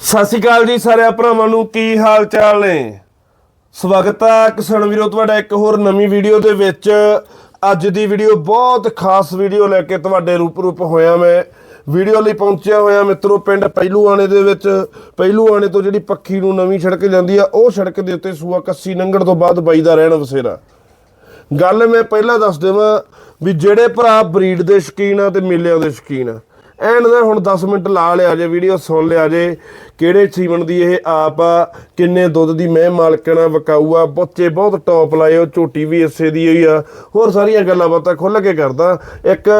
ਸਤਿ ਸ਼੍ਰੀ ਅਕਾਲ ਜੀ ਸਾਰਿਆਂ ਭਰਾਵਾਂ ਨੂੰ, ਕੀ ਹਾਲ ਚਾਲ ਨੇ? ਸਵਾਗਤ ਹੈ ਕਿਸਾਨ ਵੀਰੋ, ਤੁਹਾਡਾ ਇੱਕ ਹੋਰ ਨਵੀਂ ਵੀਡੀਓ ਦੇ ਵਿੱਚ। ਅੱਜ ਦੀ ਵੀਡੀਓ ਬਹੁਤ ਖਾਸ ਵੀਡੀਓ ਲੈ ਕੇ ਤੁਹਾਡੇ ਰੂਪ ਰੂਪ ਹੋਇਆ ਮੈਂ। ਵੀਡੀਓ ਲਈ ਪਹੁੰਚਿਆ ਹੋਇਆ ਮਿੱਤਰੋ, ਪਿੰਡ ਪਹਿਲੂਆਣੇ ਦੇ ਵਿੱਚ। ਪਹਿਲੂਆਣੇ ਤੋਂ ਜਿਹੜੀ ਪੱਖੀ ਨੂੰ ਨਵੀਂ ਸੜਕ ਜਾਂਦੀ ਆ, ਉਹ ਸੜਕ ਦੇ ਉੱਤੇ ਸੂਆ ਕੱਸੀ ਲੰਘਣ ਤੋਂ ਬਾਅਦ ਬਾਈ ਦਾ ਰਹਿਣ ਵਸੇਰਾ। ਗੱਲ ਮੈਂ ਪਹਿਲਾਂ ਦੱਸ ਦੇਵਾਂ ਵੀ ਜਿਹੜੇ ਭਰਾ ਬਰੀਡ ਦੇ ਸ਼ੌਕੀਨ ਆ ਤੇ ਮੇਲਿਆਂ ਦੇ ਸ਼ੌਕੀਨ ਆ। ਐਨ ਦਾ ਹੁਣ 10 ਮਿੰਟ ਲਾ ਲਿਆ ਜੇ ਵੀਡੀਓ ਸੁਣ ਲਿਆ ਜੇ। ਕਿਹੜੇ ਸੀਮਨ ਦੀ ਇਹ ਆਪ ਆ? ਕਿੰਨੇ ਦੁੱਧ ਦੀ ਮੈਂ ਮਾਲਕਣਾ ਵਕਾਊ ਆ ਬੱਚੇ ਬਹੁਤ ਟੌਪ ਲਾਏ ਉਹ ਝੋਟੀ ਵੀ ਇਸੇ ਦੀ ਹੋਈ ਆ। ਹੋਰ ਸਾਰੀਆਂ ਗੱਲਾਂ ਬਾਤਾਂ ਖੁੱਲ ਕੇ ਕਰਦਾ। ਇੱਕ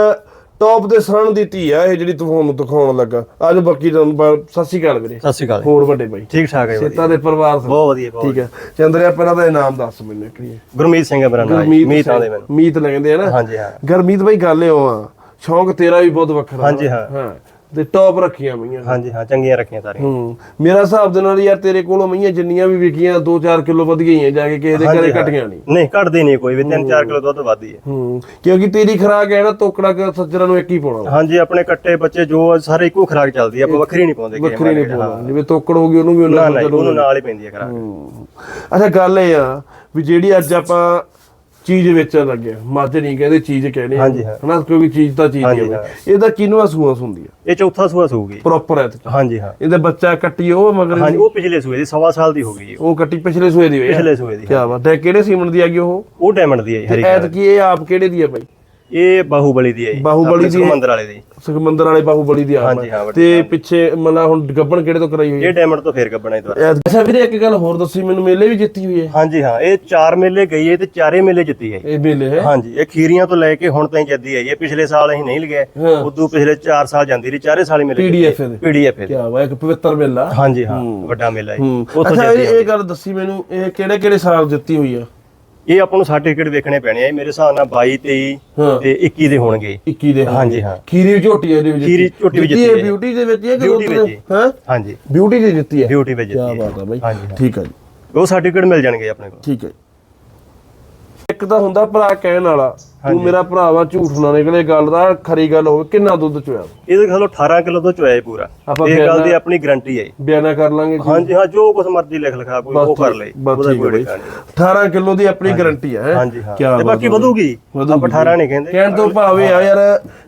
ਟੌਪ ਦੇ ਸਣ ਦੀ ਧੀ ਆ ਇਹ ਜਿਹੜੀ ਤੁਹਾਨੂੰ ਦਿਖਾਉਣ ਲੱਗਾ। ਅੱਜ ਬਾਕੀ ਤੁਹਾਨੂੰ ਸਤਿ ਸ਼੍ਰੀ ਅਕਾਲ ਵੀਰੇ। ਸਤਿ ਸ਼੍ਰੀ ਅਕਾਲ। ਹੋਰ ਵੱਡੇ ਬਾਈ? ਠੀਕ ਠਾਕ ਹੈ ਸੇਤਾ ਦੇ ਪਰਿਵਾਰ? ਬਹੁਤ ਵਧੀਆ ਬਹੁਤ ਠੀਕ ਹੈ ਚੰਦਰਿਆ ਪਹਿਲਾਂ ਦਾ ਨਾਮ ਦੱਸ ਮੈਨੂੰ ਹੈ ਗੁਰਮੀਤ ਸਿੰਘ ਹੈ ਮੇਰਾ ਨਾਮ। ਗੁਰਮੀਤ ਮੀਤ ਸਿੰਘ। ਮੈਨੂੰ। ਮੀਤ ਲੱਗਦੇ ਆ ਨਾ। ਹਾਂਜੀ ਹਾਂ। ਗਰਮੀਤ ਬਾਈ ਗੱਲ ਇਹ ਆ। ਸ਼ੌਂਕ ਤੇਰਾ ਵੀ ਬਹੁਤ ਵੱਖਰਾ ਹਾਂਜੀ, ਹਾਂ। ਹਾਂ। ਤੇ ਟੌਪ ਰੱਖੀਆਂ ਮਈਆਂ। ਹਾਂਜੀ ਹਾਂ ਚੰਗੀਆਂ ਰੱਖੀਆਂ ਸਾਰੀਆਂ ਹੂੰ। ਮੇਰਾ ਹਿਸਾਬ ਦੇ ਨਾਲ ਯਾਰ ਤੇਰੇ ਕੋਲੋਂ ਮਈਆਂ ਜਿੰਨੀਆਂ ਵੀ ਵਿਕੀਆਂ 2-4 ਕਿਲੋ ਵਧ ਗਈਆਂ ਜਾ ਕੇ ਕਿਸੇ ਦੇ ਘਰੇ ਹਾਂ। ਘਟੀਆਂ ਨਹੀਂ। ਨਹੀਂ ਘਟਦੀ ਨਹੀਂ ਕੋਈ ਵੀ। 3-4 ਕਿਲੋ ਦੁੱਧ ਵੱਧਦੀ ਹੈ ਹੂੰ। ਕਿਉਂਕਿ ਤੇਰੀ ਖਰਾਕ ਹੈ ਨਾ ਤੋਕੜਾ ਕਿ ਸੱਜਰਾਂ ਨੂੰ ਇੱਕ ਹੀ ਪਾਉਣਾ ਹਾਂਜੀ ਆਪਣੇ ਕੱਟੇ ਬੱਚੇ ਜੋ ਸਾਰੇ ਇੱਕੋ ਖੁਰਾਕ ਚੱਲਦੀ ਹੈ ਆਪਾਂ ਵੱਖਰੀ ਨਹੀਂ ਪਾਉਂਦੇ ਵੱਖਰੀ ਨਹੀਂ ਪਾਉਣਾ ਜਿਵੇਂ ਤੋਕੜ ਹੋ ਗਈ ਉਹਨੂੰ ਵੀ ਹਾਂ। ਉਹਨਾਂ ਨਾ ਨਾਲ ਹੀ ਪੈਂਦੀ ਹੈ ਖੁਰਾਕ। ਹੂੰ। ਅੱਛਾ ਗੱਲ ਇਹ ਆ ਵੀ ਜਿਹੜੀ ਅੱਜ ਆਪਾਂ ਚੀਜ਼ ਵੇਚਣ ਲੱਗੇ ਮੱਝ ਨਹੀਂ ਕਹਿੰਦੇ ਚੀਜ਼ ਕਹਿੰਦੇ ਆ, ਹਾਂਜੀ, ਹਾਂ। ਹਨਾ ਕਿਉਂਕਿ ਚੀਜ਼ ਤਾਂ ਚੀਜ਼ ਹੀ ਹਾਂਜੀ, ਹਾਂ। ਇਹਦਾ ਕਿੰਨਵਾ ਸੂਆ ਹੁੰਦੀ ਆ ਇਹ ਚੌਥਾ ਸੂਆ ਸੂਗੀ। ਪ੍ਰੋਪਰ ਹੈ ਤੇ। ਹਾਂਜੀ ਹਾਂ। ਇਹਦਾ ਬੱਚਾ ਕੱਟੀ ਉਹ ਮਗਰ ਹਾਂਜੀ ਉਹ ਪਿਛਲੇ ਸੂਏ ਦੀ ਸਵਾ ਸਾਲ ਦੀ ਹੋ ਗਈ ਜੀ ਉਹ। ਕੱਟੀ ਪਿਛਲੇ ਸੂਏ ਦੀ ਹੋਈ ਪਿਛਲੇ ਸੂਏ ਦੀ ਕੀ ਬਾਤ ਹੈ। ਕਿਹੜੇ ਸੀਮਨ ਦੀ ਆ ਗਈ ਉਹ? ਉਹ ਡਾਇਮੰਡ ਦੀ ਹੈ ਜੀ, ਹਰੀ ਐਤ ਕੀ ਇਹ ਆਪ ਕਿਹੜੇ ਦੀ ਆ ਬਾਈ? ਇਹ ਬਾਹੂਬਲੀ ਦੀ ਹੈ ਜੀ, ਬਾਹੂਬਲੀ ਦੀ ਹੈ। ਸੁਖਮੰਦਰ ਵਾਲੇ ਦੀ। ਸੁਖਮੰਦਰ ਵਾਲੇ ਬਾਹੂਬਲੀ ਦੀ ਆਪ ਹਾਂਜੀ, ਆ। ਹਾਂ, ਵੱਡੀ ਤੇ ਪਿੱਛੇ ਮਤਲਬ ਹੁਣ ਗੱਬਣ ਕਿਹੜੇ ਤੋਂ ਕਰਾਈ ਹੋਈ ਹੈ? ਇਹ ਡਾਇਮੰਡ ਤੋਂ ਫੇਰ ਗੱਬਣਾ ਇਹ ਦੁਬਾਰਾ। ਐਤ- ਅੱਛਾ ਵੀਰੇ ਇੱਕ ਗੱਲ ਹੋਰ ਦੱਸੀ ਮੈਨੂੰ ਮੇਲੇ ਵੀ ਜਿੱਤੀ ਹੋਈ ਹੈ। ਹਾਂਜੀ ਹਾਂ ਇਹ ਚਾਰ ਮੇਲੇ ਗਈ ਹੈ ਤੇ ਚਾਰੇ ਮੇਲੇ ਜਿੱਤੀ ਹੈ ਇਹ ਮੇਲੇ ਹੈ। ਹਾਂਜੀ ਇਹ ਖੀਰੀਆਂ ਤੋਂ ਲੈ ਕੇ ਹੁਣ ਤਾਈਂ ਜੱਦੀ ਹੈ ਪਿਛਲੇ ਸਾਲ ਅਸੀਂ ਨਹੀਂ ਲਗਾਏ ਹਾਂ। ਉਦੋਂ ਪਿਛਲੇ 4 ਸਾਲ ਜਾਂਦੀ ਰਹੀ ਚਾਰੇ ਸਾਲ ਹੀ ਮੇਲੇ PDF ਦੇ ਪੀਡੀਐਫ ਕੀ ਵਾ ਇੱਕ ਪਵਿੱਤਰ ਮੇਲਾ। ਹਾਂਜੀ ਹਾਂ ਵੱਡਾ ਮੇਲਾ ਹੈ ਹੂੰ। ਉੱਥੋਂ ਅੱਛਾ ਜੱਦੀ ਇਹ ਇਹ ਗੱਲ ਦੱਸੀ ਮੈਨੂੰ ਇਹ ਕਿਹੜੇ ਕਿਹੜੇ ਸਾਲ ਜਿੱਤੀ ਹੋਈ ਆ? ਇਹ ਆਪਾਂ ਨੂੰ ਸਰਟੀਫਿਕੇਟ ਵੇਖਣੇ ਪੈਣੇ ਆ ਮੇਰੇ ਹਿਸਾਬ ਨਾਲ 22 23 ਹਾਂ। ਤੇ 21 ਦੇ ਹੋਣਗੇ। 21 ਦੇ ਹਾਂਜੀ ਹਾਂ। ਖੀਰੀ ਝੋਟੀ ਹੈ ਜੀ ਖੀਰੀ ਝੋਟੀ ਵੀ ਜਿੱਤੀ ਹੈ। ਬਿਊਟੀ ਦੇ ਵਿੱਚ ਹੈ ਕਿ ਬਿਊਟੀ ਵਿੱਚ ਹੀ। ਹਾਂਜੀ। ਬਿਊਟੀ ਦੀ ਜਿੱਤੀ ਹੈ। ਬਿਊਟੀ ਵਿੱਚ ਕੀ ਜਿੱਤੀ ਹੈ। ਬਾਤ ਹੈ ਬਾਈ। ਠੀਕ ਹੈ ਜੀ। ਉਹ ਸਰਟੀਫਿਕੇਟ ਮਿਲ ਜਾਣਗੇ ਆਪਣੇ ਕੋਲ। ਠੀਕ ਹੈ ਇੱਕ ਤਾਂ ਹੁੰਦਾ ਭਰਾ ਕਹਿਣ ਵਾਲਾ ਤੂੰ ਮੇਰਾ ਭਰਾ ਵਾ ਝੂਠ ਨਾ ਨਿਕਲੇ ਗੱਲ ਦਾ ਖਰੀ ਗੱਲ ਹੋਵੇ ਕਿੰਨਾ ਦੁੱਧ ਚੋਇਆ? ਇਹਦੇ ਖਲੋ 18 ਕਿਲੋ ਤੋਂ ਚੋਇਆ ਪੂਰਾ। ਇਹ ਗੱਲ ਦੀ ਆਪਣੀ ਗਾਰੰਟੀ ਹੈ। ਬਿਆਨਾ ਕਰ ਲਾਂਗੇ। ਹਾਂਜੀ ਹਾਂ ਜੋ ਕੁਝ ਮਰਜ਼ੀ ਲਿਖ ਲਿਖਾ ਕੋਈ ਉਹ ਕਰ ਲਈ ਬਸ ਉਹਦਾ ਕੋਈ ਬਾਈ। ਦਿੱਕਤ ਨਹੀਂ। 18 ਕਿਲੋ ਦੀ ਆਪਣੀ ਗਾਰੰਟੀ ਹੈ? ਹਾਂਜੀ ਹਾਂ। ਤੇ ਬਾਕੀ। ਵਧੂਗੀ। ਆਪਾਂ 18 ਨਹੀਂ ਕਹਿੰਦੇ। ਕਹਿਣ ਤੋਂ ਭਾਵੇਂ ਆ ਯਾਰ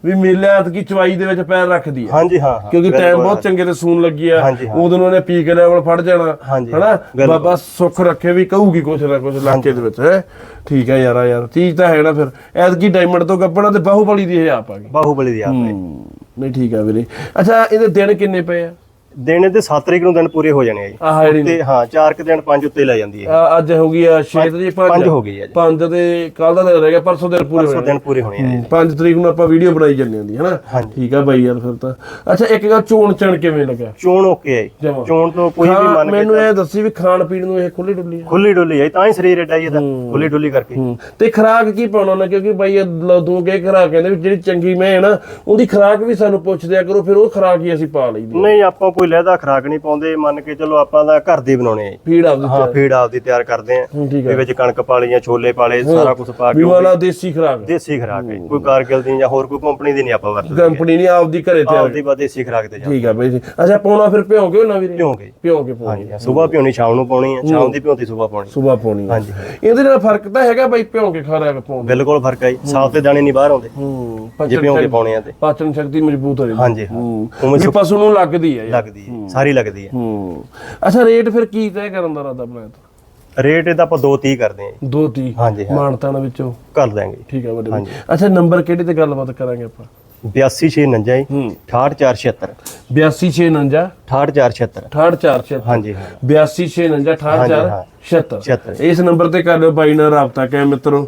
ਵੀ ਮੇਲਿਆਂ ਕੀ ਚਵਾਈ ਦੇ ਵਿੱਚ ਪੈਰ ਰੱਖਦੀ ਹੈ। ਹਾਂਜੀ ਹਾਂ ਕਿਉਂਕਿ ਟਾਈਮ। ਬਹੁਤ ਚੰਗੇ ਤੇ ਸੂਨ ਲੱਗੀ ਆ। ਉਦੋਂ ਉਹਨੇ ਪੀ ਕੇ ਲੈਵਲ ਫੜ ਜਾਣਾ। ਹਨਾ। ਬਾਬਾ ਸੁੱਖ ਰੱਖੇ ਵੀ ਕਹੂਗੀ ਕੁਛ ਨਾ ਕੁਛ ਇਲਾਕੇ ਦੇ ਵਿੱਚ ਹੈ? ਠੀਕ ਹੈ ਯਾਰਾ ਯਾਰ। ਚੀਜ਼ ਤਾਂ ਹੈ ਨਾ ਫਿਰ। ਐਤਕੀ ਡਾਇਮੰਡ ਤੋਂ ਗੱਬਣਾ ਤੇ ਬਾਹੂਬਲੀ ਦੀ ਇਹ ਆਪ ਆ ਗਈ। ਬਾਹੂਬਲੀ ਦੀ ਆਪ ਹੂੰ, ਨਹੀਂ ਠੀਕ ਆ ਵੀਰੇ। ਅੱਛਾ ਇਹਦੇ ਦਿਨ ਕਿੰਨੇ ਪਏ ਆ? ਦਿਨ ਦੇ 7 ਤਰੀਕ ਨੂੰ ਦਿਨ ਪੂਰੇ ਹੋ ਜਾਣੇ ਆ ਜੀ। ਆਹ ਜਿਹੜੀ ਤੇ ਹਾਂ 4 ਕੁ ਦਿਨ 5 ਉੱਤੇ ਲੈ ਜਾਂਦੀ ਹੈ। ਆ, ਅੱਜ ਹੋ ਗਈ ਆ 6 ਤਰੀਕ 5 ਪੰਜ ਹੋ ਗਈ ਆ ਜੀ। 5 ਤੇ ਕੱਲ ਦਾ ਦਿਨ ਰਹਿ ਗਿਆ ਪਰਸੋਂ ਦਿਨ ਪੂਰੇ ਪਰਸੋਂ ਹੋਏ ਦਿਨ ਪੂਰੇ ਹੋਣੇ ਆ ਜੀ। 5 ਤਰੀਕ ਨੂੰ ਆਪਾਂ ਵੀਡੀਓ ਬਣਾਈ ਜਾਂਦੇ ਹੁੰਦੀ ਹੈ ਨਾ। ਠੀਕ ਆ ਬਾਈ ਯਾਰ ਫਿਰ ਤਾਂ। ਅੱਛਾ ਇੱਕ ਗੱਲ ਚੋਣ ਚਣ ਕਿਵੇਂ ਲੱਗਾ? ਚੋਣ ਓਕੇ ਹੈ। ਚੋਣ ਤੋਂ ਕੋਈ ਵੀ ਮੰਨ ਕੇ ਮੈਨੂੰ ਇਹ ਦੱਸੀ ਵੀ ਖਾਣ ਪੀਣ ਨੂੰ ਇਹ ਖੁੱਲੀ ਡੁੱਲੀ ਆ। ਖੁੱਲੀ ਡੁੱਲੀ ਹੈ ਤਾਂ ਹੀ ਸਰੀਰ ਏਡਾ ਹੀ ਇਹਦਾ ਖੁੱਲੀ ਡੁੱਲੀ ਕਰਕੇ। ਹੂੰ ਤੇ ਖਰਾਕ ਕੀ ਪਾਉਣਾ ਨਾ ਕਿਉਂਕਿ ਬਾਈ ਇਹ ਦੋ ਕੇ ਖਰਾਕ ਕਹਿੰਦੇ ਵੀ ਜਿਹੜੀ ਚੰਗੀ ਮੈਂ ਹੈ ਨਾ ਉਹਦੀ ਖਰਾਕ ਵੀ ਸਾਨੂੰ ਪੁੱਛ ਦਿਆ ਕਰੋ ਫਿਰ ਉਹ ਖਰਾਕ ਹੀ ਅਸੀਂ ਪਾ ਲਈਦੀ ਨਹੀਂ ਆਪਾਂ ਕੋਈ ਲਹਿਦਾ ਖਰਾਕ ਨਹੀਂ ਪਾਉਂਦੇ ਮੰਨ ਕੇ ਚਲੋ ਆਪਾਂ ਦਾ ਘਰ ਦੇ ਬਣਾਉਣੇ ਆ। ਫੀਡ ਆਪਦੀ ਹਾਂ ਫੀਡ ਆਪਦੀ ਤਿਆਰ ਕਰਦੇ ਆ ਹੂੰ, ਠੀਕ ਵੀ ਵਿੱਚ ਕਣਕ ਪਾ ਲਈਆਂ ਛੋਲੇ ਪਾ ਲਏ ਸਾਰਾ ਕੁਝ ਪਾ ਵੀ ਕੇ ਵਾਲਾ ਦੇਸੀ ਖਰਾਕ। ਦੇਸੀ ਖਰਾਕ ਹੈ। ਕੋਈ ਕਾਰਗਿਲ ਦੀ ਜਾਂ ਹੋਰ ਕੋਈ ਕੰਪਨੀ ਦੀ ਨਹੀਂ ਆਪਾਂ ਵਰਤਦੇ ਕੰਪਨੀ ਨਹੀਂ ਆਪਦੀ ਘਰੇ ਤਿਆਰ। ਆਪਦੀ ਬਾ ਦੇਸੀ ਖਰਾਕ ਤੇ ਜਾ ਠੀਕ ਆ ਬਾਈ ਜੀ। ਅੱਛਾ ਪਾਉਣਾ ਫਿਰ ਭਿਉਂ ਕੇ ਨਾ ਵੀਰੇ? ਭਿਉਂ ਕੇ ਪਾਉਣੀ ਹਾਂਜੀ ਸਵੇਰ ਪਿਉਣੀ ਸ਼ਾਮ ਨੂੰ ਪਾਉਣੀ ਹੈ। ਸ਼ਾਮ ਦੀ ਪਿਉਂਤੀ ਸਵੇਰ ਪਾਉਣੀ। ਸੁਬਾ ਪਾਉਣੀ। ਹਾਂਜੀ। ਇਹਦੇ ਨਾਲ ਫ਼ਰਕ ਤਾਂ ਹੈਗਾ ਬਾਈ ਭਿਉਂ ਕੇ ਖਰਾਕ ਪਾਉਣ। ਬਿਲਕੁਲ ਫ਼ਰਕ ਹੈ। ਸਾਫ਼ ਤੇ ਦਾਣੇ ਨਹੀਂ ਬਾਹਰ ਆਉਂਦੇ। ਹੂੰ। ਜੇ ਕੇ ਸ਼ਕਤੀ- ਪਾਉਣੇ ਆ ਤੇ। ਪਾਚਨ ਸ਼ਕਤੀ ਮਜ਼ਬੂਤ ਹੋ ਜਾਂਦੀ। ਹਾਂਜੀ ਹਾਂ। ਹੂੰ। ਵੀ ਪਸ਼ੂ ਨੂੰ ਲੱਗਦੀ ਹੈ ਯਾਰ। ਲੱਗਦੀ ਹੈ ਸਾਰੀ ਲੱਗਦੀ ਹੈ। ਹੂੰ ਅੱਛਾ ਰੇਟ ਫਿਰ ਕੀ ਤੈਅ ਕਰਨ ਦਾ ਰਾਦਾ ਬਣਾਇਆ ਤੂੰ? ਰੇਟ ਇਹਦਾ ਆਪਾਂ 230 ਕਰਦੇ ਹਾਂ ਜੀ। ਦੋ ਤੀ ਹਾਂਜੀ ਹਾਂ। ਮਾਨਤਾਂ ਵਿੱਚੋਂ? ਕਰ ਦਾਂਗੇ ਠੀਕ ਹੈ ਵੱਡੇ। ਅੱਛਾ ਨੰਬਰ ਕਿਹੜੇ ਤੇ ਗੱਲਬਾਤ ਕਰਾਂਗੇ ਆਪਾਂ? 82649 ਜੀ ਹੂੰ 68476 8269 68476 68476 ਹਾਂਜੀ ਹਾਂ। 8269 76. 68476 ਇਸ ਨੰਬਰ ਤੇ ਕਰ ਲਿਓ ਬਾਈ ਨਾਲ ਰਾਬਤਾ ਕਾਇਮ ਮਿੱਤਰੋ।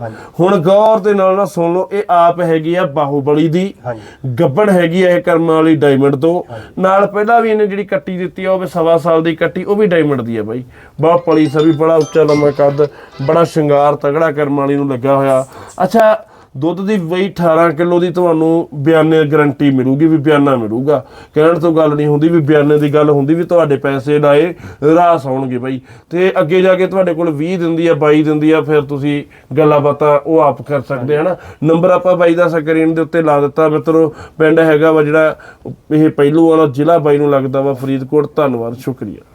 ਹੁਣ ਗੌਰ ਦੇ ਨਾਲ ਨਾ ਸੁਣ ਲਓ ਇਹ ਆਪ ਹੈਗੀ ਆ ਬਾਹੂਬਲੀ ਦੀ। ਹਾਂਜੀ। ਗੱਬੜ ਹੈਗੀ ਆ ਇਹ ਕਰਮਾਂ ਵਾਲੀ ਡਾਇਮੰਡ ਤੋਂ। ਨਾਲ ਪਹਿਲਾਂ ਵੀ ਇਹਨੇ ਜਿਹੜੀ ਕੱਟੀ ਦਿੱਤੀ ਆ ਉਹ ਵੀ ਸਵਾ ਸਾਲ ਦੀ ਕੱਟੀ ਉਹ ਵੀ ਡਾਇਮੰਡ ਦੀ ਆ ਬਾਈ। ਬਹੁਤ ਪਲੀ ਸਭੀ ਬੜਾ ਉੱਚਾ ਲੰਮਾ ਕੱਦ ਬੜਾ ਸ਼ਿੰਗਾਰ ਤਗੜਾ ਕਰਮਾਂ ਵਾਲੀ ਨੂੰ ਲੱਗਾ ਹੋਇਆ। ਅੱਛਾ ਦੁੱਧ ਦੀ ਬਈ 18 ਕਿਲੋ ਦੀ ਤੁਹਾਨੂੰ ਬਿਆਨੇ ਗਾਰੰਟੀ ਮਿਲੂਗੀ ਵੀ ਬਿਆਨਾ ਮਿਲੂਗਾ। ਕਹਿਣ ਤੋਂ ਗੱਲ ਨਹੀਂ ਹੁੰਦੀ ਵੀ ਬਿਆਨੇ ਦੀ ਗੱਲ ਹੁੰਦੀ ਵੀ ਤੁਹਾਡੇ ਪੈਸੇ ਲਾਏ ਰਾਸ ਆਉਣਗੇ ਬਈ। ਤੇ ਅੱਗੇ ਜਾ ਕੇ ਤੁਹਾਡੇ ਕੋਲ 20 ਦਿੰਦੀ ਆ 22 ਦਿੰਦੀ ਆ, ਫਿਰ ਤੁਸੀਂ ਗੱਲਾਂ ਬਾਤਾਂ ਉਹ ਆਪ ਕਰ ਸਕਦੇ ਹਨਾ ਨੰਬਰ ਆਪਾਂ ਬਾਈ ਦਾ ਸਕਰੀਨ ਦੇ ਉੱਤੇ ਲਾ ਦਿੱਤਾ। ਮਿੱਤਰੋ, ਪਿੰਡ ਹੈਗਾ ਵਾ ਜਿਹੜਾ ਇਹ ਪਹਿਲੂ ਵਾਲਾ ਜ਼ਿਲ੍ਹਾ ਬਾਈ ਨੂੰ ਲੱਗਦਾ ਵਾ ਫਰੀਦਕੋਟ। ਧੰਨਵਾਦ, ਸ਼ੁਕਰੀਆ।